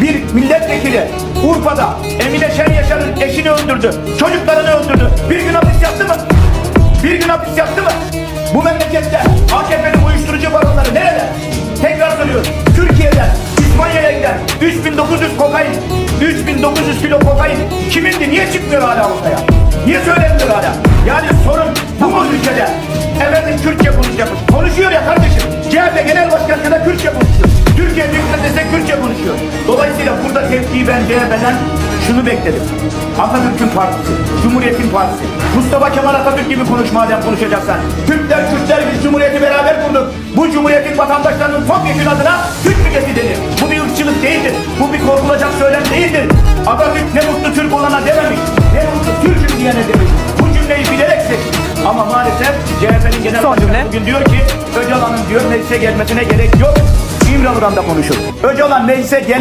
bir milletvekili Urfa'da Emine Şen Yaşar'ın eşini öldürdü. Çocuklarını öldürdü. Bir gün hapis yattı mı? Bir gün hapis yattı mı? Bu memlekette AKP'nin uyuşturucu baronları nerede? Tekrar soruyorum. Türkiye'den İspanya'ya giden 3900 kokain, 3900 kilo kokain kimindi? Niye çıkmıyor hala ortaya? Niye söylemiyor hala? Yani sorun bu mu ülkede? Efendim Kürtçe konuşacakmış. Dolayısıyla burada tepkiyi ben CHP'den şunu bekledim. Atatürk'ün partisi, Cumhuriyet'in partisi. Mustafa Kemal Atatürk gibi konuş madem konuşacaksan. Türkler, Kürtler biz Cumhuriyeti beraber kurduk. Bu Cumhuriyet'in vatandaşlarının çok yeşil adına Türk milleti denir. Bu bir ırkçılık değildir. Bu bir korkulacak söylem değildir. Atatürk ne mutlu Türk olana dememiş. Ne mutlu Türk'üm diyene demiş. Bu cümleyi bilerek seçmiş. Ama maalesef CHP'nin genel başkanı bugün diyor ki Öcalan'ın diyor meclise gelmesine gerek yok. İmralı'dan da konuşur. Öcalan meclise gel